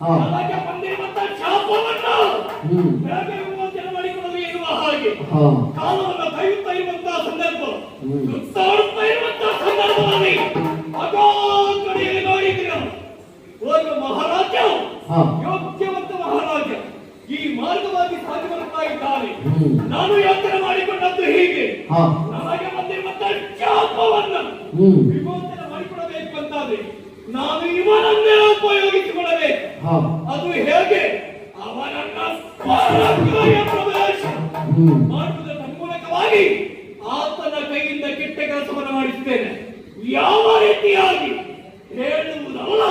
ಆಯುಕ್ತಾಯುತವಾಗಿ ಬ್ರಹ್ಮನಕ್ಕಸ ಹಾ. ನನಗೆ ಬಂದಿರುವಂತ ಶಾಪವನ್ನು ಹ್ಮ್. ಬೇಗ ವಿಮೋಚನೆ ಮಾಡಿಕೊಳ್ಳಲು ಎನ್ನುವ ಹಾಗೆ ಹಾ. ಕಾಲವನ್ನು ಕೈಯುತ್ತಾ ಇರುವಂತಹ ಸಂದರ್ಭ. ಹ್ಮ್. ಸುತ್ತಾಡುತ್ತಾ ಇರುವಂತಹ ಸಂದರ್ಭದಲ್ಲಿ ಅದೋ ಕಡೆಯಲ್ಲಿ ನೋಡಿದ್ದೀರ? ಒಂದು ಮಹಾರಾಜ ಯೋಗ್ಯವಂತ ಮಹಾರಾಜ ಈ ಮಾರ್ಗವಾಗಿ ಸಾಗಿ ಬರುತ್ತಾ ಇದ್ದಾನೆ ಹ್ಮ್. ನಾನು ಯೋಚನೆ ಮಾಡಿಕೊಂಡದ್ದು ಹೀಗೆ. ನನಗೆ ಬಂದಿರುವಂತಹ ಶಾಪವನ್ನು ವಿಮೋಚನೆ ಮಾಡಿಕೊಡಬೇಕು ಅಂತಾದ್ರೆ ನಾನು ಇವನನ್ನೇ ಉಪಯೋಗಿಸಿಕೊಳ್ಳಬೇಕು. ಅದು ಹೇಗೆ? ಅವನನ್ನ ಪ್ರವೇಶ ಮಾಡುವುದರ ಮೂಲಕವಾಗಿ ಆತನ ಕೈಯಿಂದ ಕೆಟ್ಟ ಕೆಲಸವನ್ನು ಮಾಡಿಸುತ್ತೇನೆ. ಯಾವ ರೀತಿಯಾಗಿ? ಹೇಳುವುದಲ್ಲ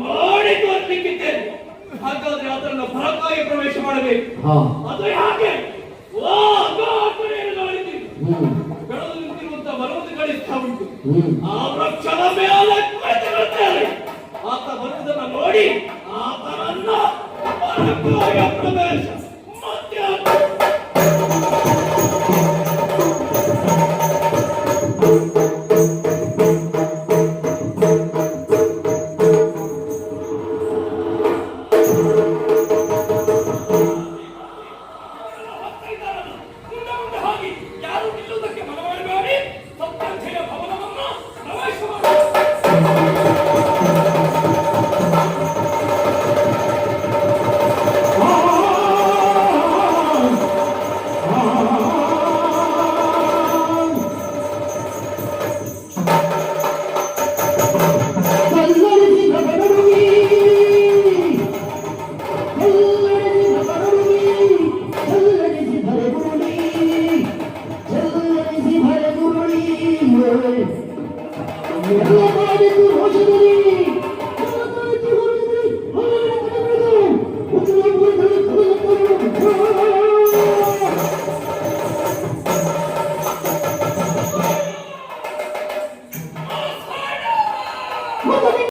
ಮಾಡಿ ತೋರಿಸಲಿಕ್ಕಿದ್ದೇನೆ ಹಾಗಾದ್ರೆ ಅದನ್ನು ಫಲಕ್ಕಾಗಿ ಪ್ರವೇಶ ಮಾಡಬೇಕು. ಅದು ಯಾಕೆ? ಬೆಳೆದು ನಿಂತಿರುವಂತಹ ಬರವಣಿಗೆ ಕಳಿಸ್ತಾ ಉಂಟು. ಆ ವೃಕ್ಷದ ಮೇಲೆ ఆ తరంలో మనకు యొక్క